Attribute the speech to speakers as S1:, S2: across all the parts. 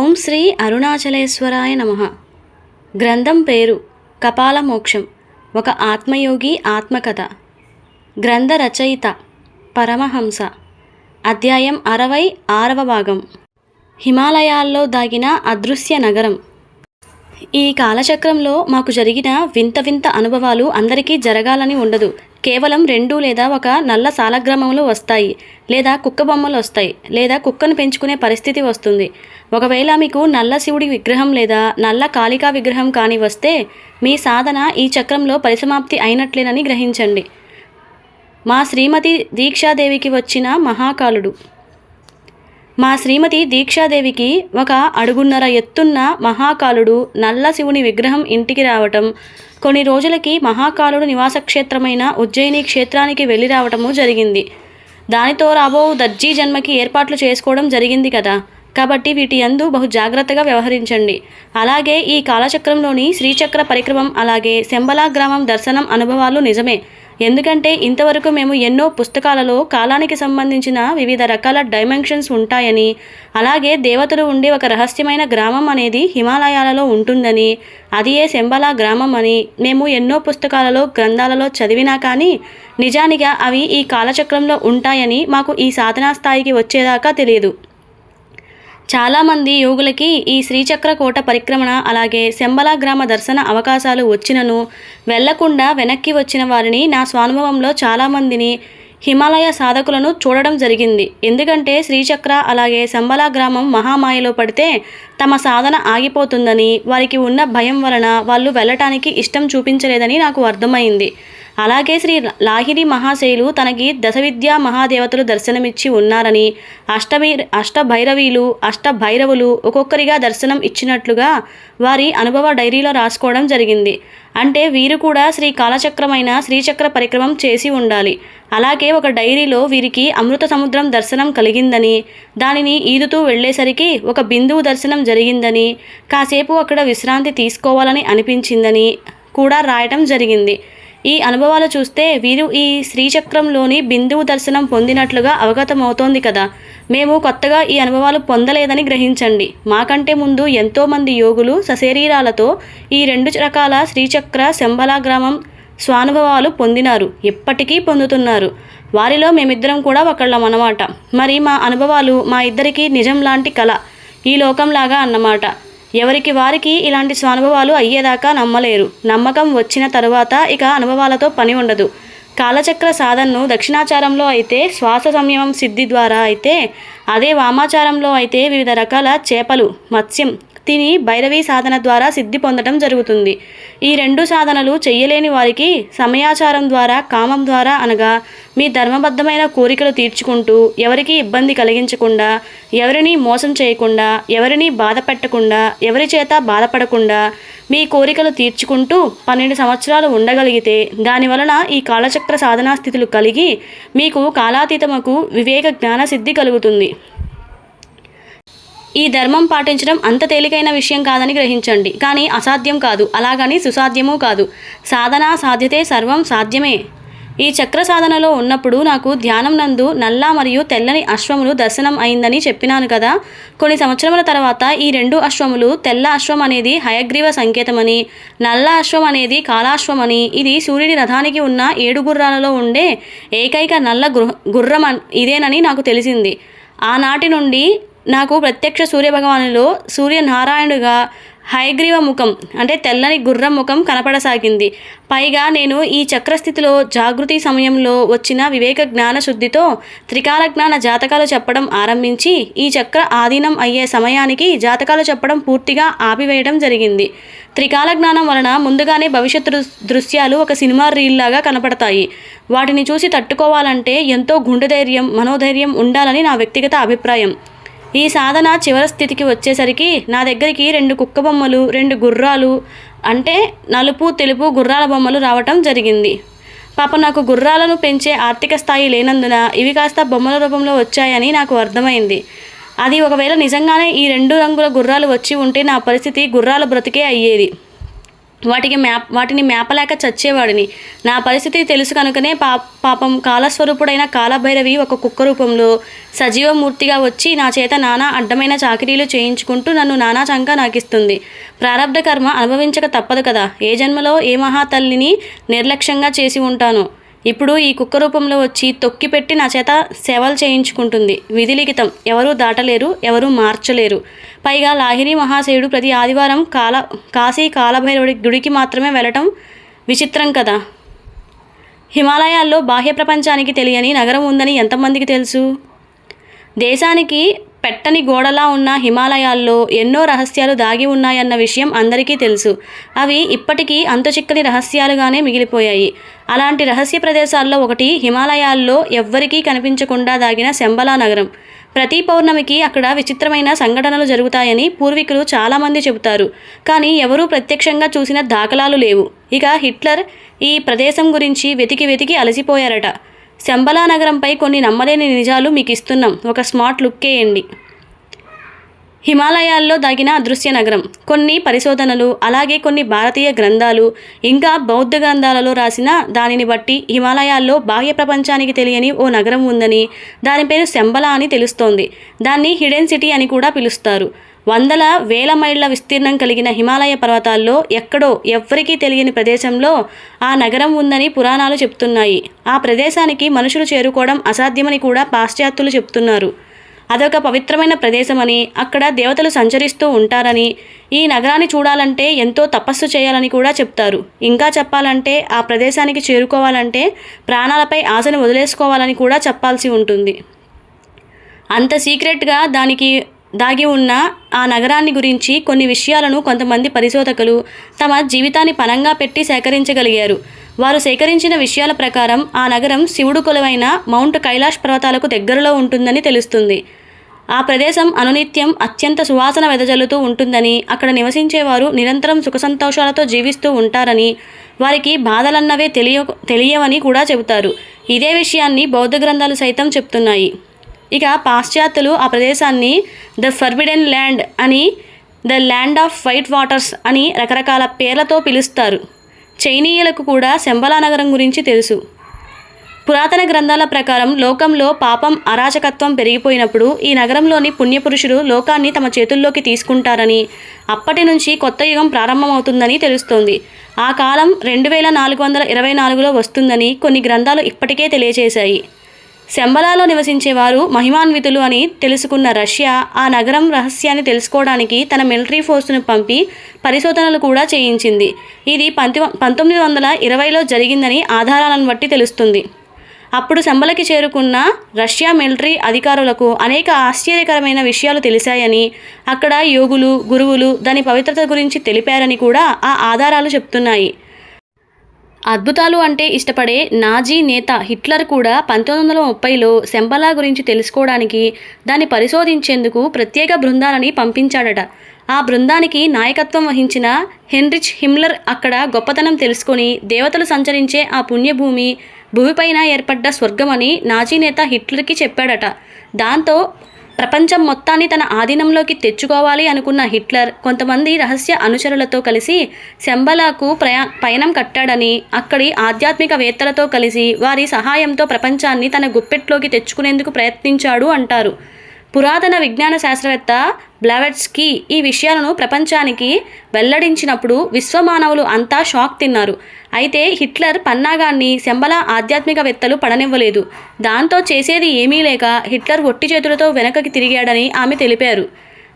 S1: ఓం శ్రీ అరుణాచలేశ్వరాయ నమ. గ్రంథం పేరు కపాల మోక్షం ఒక ఆత్మయోగి ఆత్మకథ. గ్రంథ రచయిత పరమహంస. అధ్యాయం అరవై ఆరవ భాగం. హిమాలయాల్లో దాగిన అదృశ్య నగరం. ఈ కాలచక్రంలో మాకు జరిగిన వింత వింత అనుభవాలు అందరికీ జరగాలని ఉండదు. కేవలం రెండు లేదా ఒక నల్ల సాలగ్రామంలో వస్తాయి లేదా కుక్క బొమ్మలు వస్తాయి లేదా కుక్కను పెంచుకునే పరిస్థితి వస్తుంది. ఒకవేళ మీకు నల్ల శివుడి విగ్రహం లేదా నల్ల కాళికా విగ్రహం కాని వస్తే మీ సాధన ఈ చక్రంలో పరిసమాప్తి అయినట్లేనని గ్రహించండి. మా శ్రీమతి దీక్షాదేవికి వచ్చిన మహాకాలుడు మా శ్రీమతి దీక్షాదేవికి ఒక అడుగున్నర ఎత్తున్న మహాకాలుడు నల్ల శివుని విగ్రహం ఇంటికి రావటం కొన్ని రోజులకి మహాకాలుడు నివాస క్షేత్రమైన ఉజ్జయిని క్షేత్రానికి వెళ్ళి రావటము జరిగింది. దానితో రాబో దర్జీ జన్మకి ఏర్పాట్లు చేసుకోవడం జరిగింది కదా. కాబట్టి వీటి యందు బహు జాగ్రత్తగా వ్యవహరించండి. అలాగే ఈ కాలచక్రంలోని శ్రీచక్ర పరిక్రమం అలాగే శంబలా గ్రామం దర్శనం అనుభవాలు నిజమే. ఎందుకంటే ఇంతవరకు మేము ఎన్నో పుస్తకాలలో కాలానికి సంబంధించిన వివిధ రకాల డైమెన్షన్స్ ఉంటాయని అలాగే దేవతలు ఉండే ఒక రహస్యమైన గ్రామం అనేది హిమాలయాలలో ఉంటుందని అది ఏ శంబలా గ్రామం అని మేము ఎన్నో పుస్తకాలలో గ్రంథాలలో చదివినా కానీ నిజానిగా అవి ఈ కాలచక్రంలో ఉంటాయని మాకు ఈ సాధనా స్థాయికి వచ్చేదాకా తెలియదు. చాలామంది యోగులకి ఈ శ్రీచక్ర కోట పరిక్రమణ అలాగే శంబలా గ్రామ దర్శన అవకాశాలు వచ్చినను వెళ్ళకుండా వెనక్కి వచ్చిన వారిని నా స్వానుభవంలో చాలామందిని హిమాలయ సాధకులను చూడడం జరిగింది. ఎందుకంటే శ్రీచక్ర అలాగే శంబలా గ్రామం మహామాయలో పడితే తమ సాధన ఆగిపోతుందని వారికి ఉన్న భయం వలన వాళ్ళు వెళ్ళటానికి ఇష్టం చూపించలేదని నాకు అర్థమైంది. అలాగే శ్రీ లాహిరి మహాశైలు తనకి దశవిద్యా మహాదేవతలు దర్శనమిచ్చి ఉన్నారని అష్టభై అష్టభైరవీలు అష్టభైరవులు ఒక్కొక్కరిగా దర్శనం ఇచ్చినట్లుగా వారి అనుభవ డైరీలో రాసుకోవడం జరిగింది. అంటే వీరు కూడా శ్రీ కాలచక్రమైన శ్రీచక్ర పరిక్రమం చేసి ఉండాలి. అలాగే ఒక డైరీలో వీరికి అమృత సముద్రం దర్శనం కలిగిందని దానిని ఈదుతూ వెళ్ళేసరికి ఒక బిందువు దర్శనం జరిగిందని కాసేపు అక్కడ విశ్రాంతి తీసుకోవాలని అనిపించిందని కూడా రాయటం జరిగింది. ఈ అనుభవాలు చూస్తే వీరు ఈ శ్రీచక్రంలోని బిందువు దర్శనం పొందినట్లుగా అవగతమవుతోంది కదా. మేము కొత్తగా ఈ అనుభవాలు పొందలేదని గ్రహించండి. మాకంటే ముందు ఎంతోమంది యోగులు సశరీరాలతో ఈ రెండు రకాల శ్రీచక్ర శంబలా గ్రామం స్వానుభవాలు పొందినారు. ఇప్పటికీ పొందుతున్నారు. వారిలో మేమిద్దరం కూడా ఒకళ్ళం అన్నమాట. మరి మా అనుభవాలు మా ఇద్దరికీ నిజం లాంటి కళ ఈ లోకంలాగా అన్నమాట. ఎవరికి వారికి ఇలాంటి స్వానుభవాలు అయ్యేదాకా నమ్మలేరు. నమ్మకం వచ్చిన తరువాత ఇక అనుభవాలతో పని ఉండదు. కాలచక్ర సాధనను దక్షిణాచారంలో అయితే శ్వాస సంయమం సిద్ధి ద్వారా అయితే అదే వామాచారంలో అయితే వివిధ రకాల చేపలు మత్స్యం తిని భైరవీ సాధన ద్వారా సిద్ధి పొందడం జరుగుతుంది. ఈ రెండు సాధనలు చెయ్యలేని వారికి సమయాచారం ద్వారా కామం ద్వారా అనగా మీ ధర్మబద్ధమైన కోరికలు తీర్చుకుంటూ ఎవరికి ఇబ్బంది కలిగించకుండా ఎవరిని మోసం చేయకుండా ఎవరిని బాధ పెట్టకుండా ఎవరి చేత బాధపడకుండా మీ కోరికలు తీర్చుకుంటూ పన్నెండు సంవత్సరాలు ఉండగలిగితే దాని వలన ఈ కాలచక్ర సాధనా స్థితులు కలిగి మీకు కాలాతీతమకు వివేక జ్ఞాన సిద్ధి కలుగుతుంది. ఈ ధర్మం పాటించడం అంత తేలికైన విషయం కాదని గ్రహించండి. కానీ అసాధ్యం కాదు. అలాగని సుసాధ్యమూ కాదు. సాధన సాధ్యతే సర్వం సాధ్యమే. ఈ చక్ర సాధనలో ఉన్నప్పుడు నాకు ధ్యానం నందు నల్ల మరియు తెల్లని అశ్వములు దర్శనం అయిందని చెప్పినాను కదా. కొన్ని సంవత్సరముల తర్వాత ఈ రెండు అశ్వములు తెల్ల అశ్వం అనేది హయగ్రీవ సంకేతమని నల్ల అశ్వం అనేది కాలాశ్వం అని ఇది సూర్యుడి రథానికి ఉన్న ఏడు గుర్రాలలో ఉండే ఏకైక నల్ల గుర్రం ఇదేనని నాకు తెలిసింది. ఆనాటి నుండి నాకు ప్రత్యక్ష సూర్యభగవానులో సూర్యనారాయణుడుగా హయగ్రీవ ముఖం అంటే తెల్లని గుర్రం ముఖం కనపడసాగింది. పైగా నేను ఈ చక్రస్థితిలో జాగృతి సమయంలో వచ్చిన వివేక జ్ఞాన శుద్ధితో త్రికాల జ్ఞాన జాతకాలు చెప్పడం ఆరంభించి ఈ చక్ర ఆధీనం అయ్యే సమయానికి జాతకాలు చెప్పడం పూర్తిగా ఆపివేయడం జరిగింది. త్రికాల జ్ఞానం వలన ముందుగానే భవిష్యత్తు దృశ్యాలు ఒక సినిమా రీల్లాగా కనపడతాయి. వాటిని చూసి తట్టుకోవాలంటే ఎంతో గుండె ధైర్యం మనోధైర్యం ఉండాలని నా వ్యక్తిగత అభిప్రాయం. ఈ సాధన చివరి స్థితికి వచ్చేసరికి నా దగ్గరికి రెండు కుక్క బొమ్మలు రెండు గుర్రాలు అంటే నలుపు తెలుపు గుర్రాల బొమ్మలు రావటం జరిగింది. పాప నాకు గుర్రాలను పెంచే ఆర్థిక స్థాయి లేనందున ఇవి కాస్త బొమ్మల రూపంలో వచ్చాయని నాకు అర్థమైంది. అది ఒకవేళ నిజంగానే ఈ రెండు రంగుల గుర్రాలు వచ్చి ఉంటే నా పరిస్థితి గుర్రాల బ్రతికే అయ్యేది. వాటికి మ్యాప్ వాటిని మేపలేక చచ్చేవాడిని. నా పరిస్థితి తెలుసు కనుకనే పా పాపం కాలస్వరూపుడైన కాలభైరవి ఒక కుక్క రూపంలో సజీవమూర్తిగా వచ్చి నా చేత నానా అడ్డమైన చాకరీలు చేయించుకుంటూ నన్ను నానా చంక నాకిస్తుంది. ప్రారంధ కర్మ అనుభవించక తప్పదు కదా. ఏ జన్మలో ఏ మహాతల్లిని నిర్లక్ష్యంగా చేసి ఉంటాను? ఇప్పుడు ఈ కుక్క రూపంలో వచ్చి తొక్కిపెట్టి నా చేత సేవలు చేయించుకుంటుంది. విధి లిఖితం. ఎవరూ దాటలేరు ఎవరూ మార్చలేరు. పైగా లాహిరి మహాశయుడు ప్రతి ఆదివారం కాల కాశీ కాలభైరవుడి గుడికి మాత్రమే వెళ్ళటం విచిత్రం కదా. హిమాలయాల్లో బాహ్య ప్రపంచానికి తెలియని నగరం ఉందని ఎంతమందికి తెలుసు? దేశానికి పెట్టని గోడలా ఉన్న హిమాలయాల్లో ఎన్నో రహస్యాలు దాగి ఉన్నాయన్న విషయం అందరికీ తెలుసు. అవి ఇప్పటికీ అంతుచిక్కని రహస్యాలుగానే మిగిలిపోయాయి. అలాంటి రహస్య ప్రదేశాల్లో ఒకటి హిమాలయాల్లో ఎవ్వరికీ కనిపించకుండా దాగిన శంబలా నగరం. ప్రతి పౌర్ణమికి అక్కడ విచిత్రమైన సంఘటనలు జరుగుతాయని పూర్వీకులు చాలామంది చెబుతారు. కానీ ఎవరూ ప్రత్యక్షంగా చూసిన దాఖలాలు లేవు. ఇక హిట్లర్ ఈ ప్రదేశం గురించి వెతికి వెతికి అలసిపోయారట. శంబలా నగరంపై కొన్ని నమ్మలేని నిజాలు మీకు ఇస్తున్నాం ఒక స్మార్ట్ లుక్ వేయండి హిమాలయాల్లో దాగిన అదృశ్య నగరం. కొన్ని పరిశోధనలు అలాగే కొన్ని భారతీయ గ్రంథాలు ఇంకా బౌద్ధ గ్రంథాలలో రాసిన దానిని బట్టి హిమాలయాల్లో బాహ్య ప్రపంచానికి తెలియని ఓ నగరం ఉందని దాని పేరు శంబలా అని తెలుస్తోంది. దాన్ని హిడెన్ సిటీ అని కూడా పిలుస్తారు. వందల వేల మైళ్ళ విస్తీర్ణం కలిగిన హిమాలయ పర్వతాల్లో ఎక్కడో ఎవ్వరికీ తెలియని ప్రదేశంలో ఆ నగరం ఉందని పురాణాలు చెప్తున్నాయి. ఆ ప్రదేశానికి మనుషులు చేరుకోవడం అసాధ్యమని కూడా పాశ్చాత్యులు చెప్తున్నారు. అదొక పవిత్రమైన ప్రదేశమని అక్కడ దేవతలు సంచరిస్తూ ఉంటారని ఈ నగరాన్ని చూడాలంటే ఎంతో తపస్సు చేయాలని కూడా చెప్తారు. ఇంకా చెప్పాలంటే ఆ ప్రదేశానికి చేరుకోవాలంటే ప్రాణాలపై ఆశను వదిలేసుకోవాలని కూడా చెప్పాల్సి ఉంటుంది. అంత సీక్రెట్గా దానికి దాగి ఉన్న ఆ నగరాన్ని గురించి కొన్ని విషయాలను కొంతమంది పరిశోధకులు తమ జీవితాన్ని పనంగా పెట్టి సేకరించగలిగారు. వారు సేకరించిన విషయాల ప్రకారం ఆ నగరం శివుడు కొలువైన మౌంట్ కైలాష్ పర్వతాలకు దగ్గరలో ఉంటుందని తెలుస్తుంది. ఆ ప్రదేశం అనునిత్యం అత్యంత సువాసన వెదజల్లుతూ ఉంటుందని అక్కడ నివసించేవారు నిరంతరం సుఖ సంతోషాలతో జీవిస్తూ ఉంటారని వారికి బాధలన్నవే తెలియ తెలియవని కూడా చెబుతారు. ఇదే విషయాన్ని బౌద్ధ గ్రంథాలు సైతం చెప్తున్నాయి. ఇక పాశ్చాత్యులు ఆ ప్రదేశాన్ని ద ఫర్బిడెన్ ల్యాండ్ అని the land of white waters అని రకరకాల పేర్లతో పిలుస్తారు. చైనీయులకు కూడా శంబలా నగరం గురించి తెలుసు. పురాతన గ్రంథాల ప్రకారం లోకంలో పాపం అరాచకత్వం పెరిగిపోయినప్పుడు ఈ నగరంలోని పుణ్యపురుషులు లోకాన్ని తమ చేతుల్లోకి తీసుకుంటారని అప్పటి నుంచి కొత్త యుగం ప్రారంభమవుతుందని తెలుస్తోంది. ఆ కాలం రెండు వేల నాలుగు వందల ఇరవై నాలుగులో వస్తుందని కొన్ని గ్రంథాలు ఇప్పటికే తెలియజేశాయి. శంబలాలో నివసించేవారు మహిమాన్వితులు అని తెలుసుకున్న రష్యా ఆ నగరం రహస్యాన్ని తెలుసుకోవడానికి తన మిలిటరీ ఫోర్సును పంపి పరిశోధనలు కూడా చేయించింది. ఇది పంతి పంతొమ్మిది వందల ఇరవైలో జరిగిందని ఆధారాలను బట్టి తెలుస్తుంది. అప్పుడు శంబలకి చేరుకున్న రష్యా మిలిటరీ అధికారులకు అనేక ఆశ్చర్యకరమైన విషయాలు తెలిసాయని అక్కడ యోగులు గురువులు దాని పవిత్రత గురించి తెలిపారని కూడా ఆ ఆధారాలు చెప్తున్నాయి. అద్భుతాలు అంటే ఇష్టపడే నాజీ నేత హిట్లర్ కూడా పంతొమ్మిది వందల ముప్పైలో శంబలా గురించి తెలుసుకోవడానికి దాన్ని పరిశోధించేందుకు ప్రత్యేక బృందాలని పంపించాడట. ఆ బృందానికి నాయకత్వం వహించిన హెన్రిచ్ హిమ్లర్ అక్కడ గొప్పతనం తెలుసుకొని దేవతలు సంచరించే ఆ పుణ్యభూమి భూమిపైన ఏర్పడ్డ స్వర్గమని నాజీ నేత హిట్లర్కి చెప్పాడట. దాంతో ప్రపంచం మొత్తాన్ని తన ఆధీనంలోకి తెచ్చుకోవాలి అనుకున్న హిట్లర్ కొంతమంది రహస్య అనుచరులతో కలిసి శంబలాకు ప్రయా పయనం కట్టాడని అక్కడి ఆధ్యాత్మికవేత్తలతో కలిసి వారి సహాయంతో ప్రపంచాన్ని తన గుప్పెట్లోకి తెచ్చుకునేందుకు ప్రయత్నించాడు అంటారు. పురాతన విజ్ఞాన శాస్త్రవేత్త బ్లావెట్స్కి ఈ విషయాలను ప్రపంచానికి వెల్లడించినప్పుడు విశ్వమానవులు అంతా షాక్ తిన్నారు. అయితే హిట్లర్ పన్నాగాన్ని శంబల ఆధ్యాత్మికవేత్తలు పడనివ్వలేదు. దాంతో చేసేది ఏమీ లేక హిట్లర్ ఒట్టి చేతులతో వెనకకి తిరిగాడని ఆమె తెలిపారు.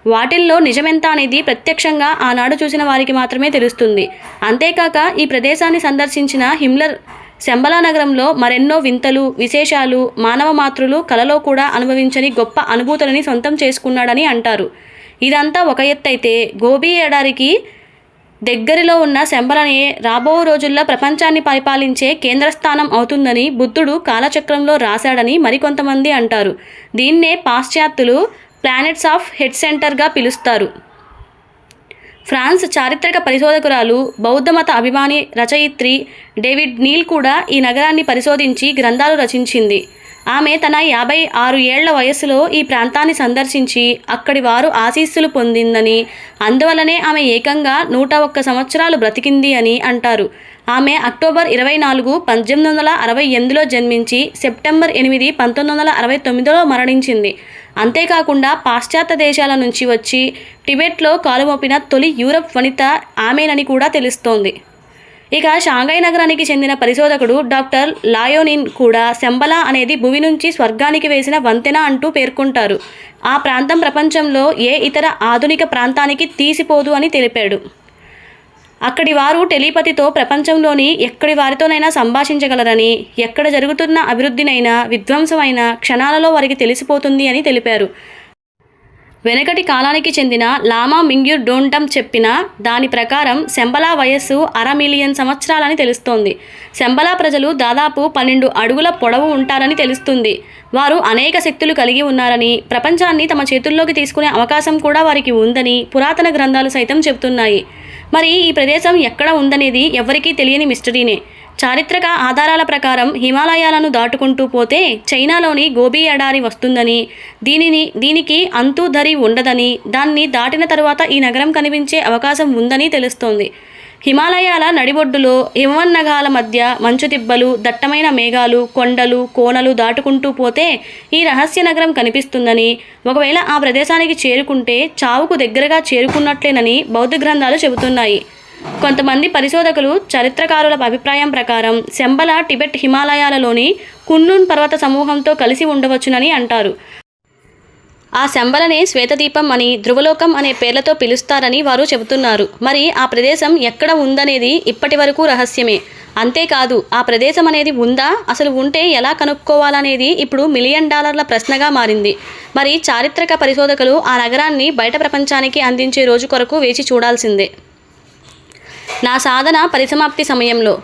S1: వాటిల్లో నిజమెంత అనేది ప్రత్యక్షంగా ఆనాడు చూసిన వారికి మాత్రమే తెలుస్తుంది. అంతేకాక ఈ ప్రదేశాన్ని సందర్శించిన హిమ్లర్ శంబలా నగరంలో మరెన్నో వింతలు విశేషాలు మానవ మాతృలు కలలో కూడా అనుభవించని గొప్ప అనుభూతులని సొంతం చేసుకున్నాడని అంటారు. ఇదంతా ఒక ఎత్తైతే గోబీ ఎడారికి దగ్గరలో ఉన్న శంబలనే రాబో రోజుల్లో ప్రపంచాన్ని పరిపాలించే కేంద్రస్థానం అవుతుందని బుద్ధుడు కాలచక్రంలో రాశాడని మరికొంతమంది అంటారు. దీన్నే పాశ్చాత్యులు ప్లానెట్స్ ఆఫ్ హెడ్ సెంటర్గా పిలుస్తారు. ఫ్రాన్స్ చారిత్రక పరిశోధకురాలు బౌద్ధమత అభిమాని రచయిత్రి డేవిడ్ నీల్ కూడా ఈ నగరాన్ని పరిశోధించి గ్రంథాలు రచించింది. ఆమె తన యాభై ఆరు ఏళ్ళ వయసులో ఈ ప్రాంతాన్ని సందర్శించి అక్కడి వారు ఆశీస్సులు పొందిందని అందువలనే ఆమె ఏకంగా నూట ఒక్క సంవత్సరాలు బ్రతికింది అని అంటారు. ఆమె అక్టోబర్ ఇరవై నాలుగు పద్దెనిమిది వందల అరవై ఎనిమిదిలో జన్మించి సెప్టెంబర్ ఎనిమిది పంతొమ్మిది వందల అరవై తొమ్మిదిలో మరణించింది. అంతేకాకుండా పాశ్చాత్య దేశాల నుంచి వచ్చి టిబెట్లో కాలుమోపిన తొలి యూరప్ వనిత ఆమెనని కూడా తెలుస్తోంది. ఇక షాంఘై నగరానికి చెందిన పరిశోధకుడు డాక్టర్ లాయోనిన్ కూడా శంబలా అనేది భూమి నుంచి స్వర్గానికి వేసిన వంతెన అంటూ పేర్కొంటారు. ఆ ప్రాంతం ప్రపంచంలో ఏ ఇతర ఆధునిక ప్రాంతానికి తీసిపోదు అని తెలిపాడు. అక్కడి వారు టెలిపతితో ప్రపంచంలోని ఎక్కడి వారితోనైనా సంభాషించగలరని ఎక్కడ జరుగుతున్న అభివృద్ధినైనా విధ్వంసమైన క్షణాలలో వారికి తెలిసిపోతుంది అని తెలిపారు. వెనకటి కాలానికి చెందిన లామా మింగ్యూర్ డోంటమ్ చెప్పిన దాని ప్రకారం శంబలా వయస్సు అర మిలియన్ సంవత్సరాలని తెలుస్తోంది. శంబలా ప్రజలు దాదాపు పన్నెండు అడుగుల పొడవు ఉంటారని తెలుస్తుంది. వారు అనేక శక్తులు కలిగి ఉన్నారని ప్రపంచాన్ని తమ చేతుల్లోకి తీసుకునే అవకాశం కూడా వారికి ఉందని పురాతన గ్రంథాలు సైతం చెబుతున్నాయి. మరి ఈ ప్రదేశం ఎక్కడ ఉందనేది ఎవరికీ తెలియని మిస్టరీనే. చారిత్రక ఆధారాల ప్రకారం హిమాలయాలను దాటుకుంటూ పోతే చైనాలోని గోబీ ఎడారి వస్తుందని దీనిని దీనికి అంతు ధరి ఉండదని దాన్ని దాటిన తరువాత ఈ నగరం కనిపించే అవకాశం ఉందని తెలుస్తోంది. హిమాలయాల నడిబొడ్డులో హిమవన్నగాల మధ్య మంచు దిబ్బలు దట్టమైన మేఘాలు కొండలు కోనలు దాటుకుంటూ పోతే ఈ రహస్య నగరం కనిపిస్తుందని ఒకవేళ ఆ ప్రదేశానికి చేరుకుంటే చావుకు దగ్గరగా చేరుకున్నట్లేనని బౌద్ధ గ్రంథాలు చెబుతున్నాయి. కొంతమంది పరిశోధకులు చరిత్రకారుల అభిప్రాయం ప్రకారం శంబల టిబెట్ హిమాలయాలలోని కున్లున్ పర్వత సమూహంతో కలిసి ఉండవచ్చునని అంటారు. ఆ శంబలనే శ్వేతదీపం అని ధ్రువలోకం అనే పేర్లతో పిలుస్తారని వారు చెబుతున్నారు. మరి ఆ ప్రదేశం ఎక్కడ ఉందనేది ఇప్పటి వరకు రహస్యమే. అంతేకాదు ఆ ప్రదేశం అనేది ఉందా? అసలు ఉంటే ఎలా కనుక్కోవాలనేది ఇప్పుడు మిలియన్ డాలర్ల ప్రశ్నగా మారింది. మరి చారిత్రక పరిశోధకులు ఆ నగరాన్ని బయట ప్రపంచానికి అందించే రోజు కొరకు వేచి చూడాల్సిందే. నా సాధన పరిసమాప్తి సమయంలో.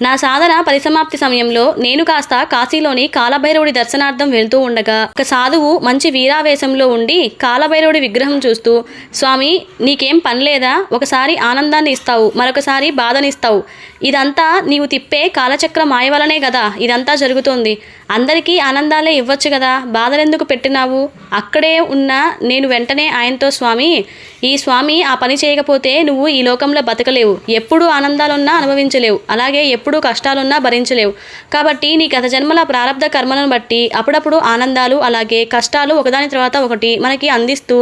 S1: నా సాధన పరిసమాప్తి సమయంలో నేను కాస్త కాశీలోని కాలభైరవుడి దర్శనార్థం వెళ్తూ ఉండగా ఒక సాధువు మంచి వీరావేశంలో ఉండి కాలభైరవుడి విగ్రహం చూస్తూ స్వామి నీకేం పని లేదా? ఒకసారి ఆనందాన్ని ఇస్తావు మరొకసారి బాధనిస్తావు ఇదంతా నీవు తిప్పే కాలచక్ర మాయ వలనే కదా ఇదంతా జరుగుతోంది. అందరికీ ఆనందాలే ఇవ్వచ్చు కదా బాధలెందుకు పెట్టినావు? అక్కడే ఉన్న నేను వెంటనే ఆయనతో స్వామి ఈ స్వామి ఆ పని చేయకపోతే నువ్వు ఈ లోకంలో బతకలేవు. ఎప్పుడూ ఆనందాలున్నా అనుభవించలేవు. అలాగే ఎప్పుడూ కష్టాలున్నా భరించలేవు. కాబట్టి నీ గత జన్మల ప్రారంభ కర్మలను బట్టి అప్పుడప్పుడు ఆనందాలు అలాగే కష్టాలు ఒకదాని తర్వాత ఒకటి మనకి అందిస్తూ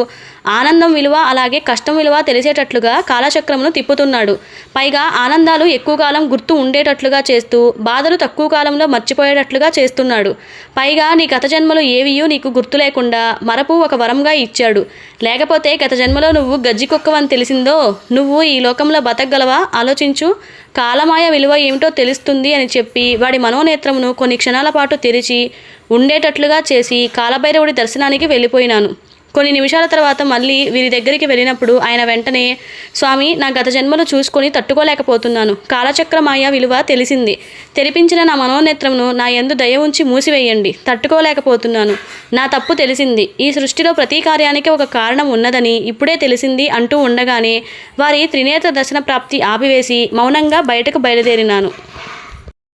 S1: ఆనందం విలువ అలాగే కష్టం విలువ తెలిసేటట్లుగా కాలచక్రమును తిప్పుతున్నాడు. పైగా ఆనందాలు ఎక్కువ కాలం గుర్తు ఉండేటట్లుగా చేస్తూ బాధలు తక్కువ కాలంలో మర్చిపోయేటట్లుగా చేస్తున్నాడు. పైగా నీ గత జన్మలు ఏవియూ నీకు గుర్తు లేకుండా మరపు ఒక వరంగా ఇచ్చాడు. లేకపోతే గత జన్మలో నువ్వు గజ్జికొక్కవని తెలిసిందో నువ్వు ఈ లోకంలో బతకగలవా? ఆలోచించు. కాలమాయ విలువ ఏమిటో తెలుస్తుంది అని చెప్పి వాడి మనోనేత్రమును కొన్ని క్షణాల పాటు తెరిచి ఉండేటట్లుగా చేసి కాలభైరవుడి దర్శనానికి వెళ్ళిపోయినాను. కొన్ని నిమిషాల తర్వాత మళ్ళీ వీరి దగ్గరికి వెళ్ళినప్పుడు ఆయన వెంటనే స్వామి నా గత జన్మను చూసుకొని తట్టుకోలేకపోతున్నాను. కాలచక్రమాయ విలువ తెలిసింది. తెరిపించిన నా మనోనేత్రమును నా ఎందు దయ ఉంచి మూసివేయండి. తట్టుకోలేకపోతున్నాను. నా తప్పు తెలిసింది. ఈ సృష్టిలో ప్రతి కార్యానికి ఒక కారణం ఉన్నదని ఇప్పుడే తెలిసింది అంటూ ఉండగానే వారి త్రినేత్ర దర్శన ప్రాప్తి ఆపివేసి మౌనంగా బయటకు బయలుదేరినాను.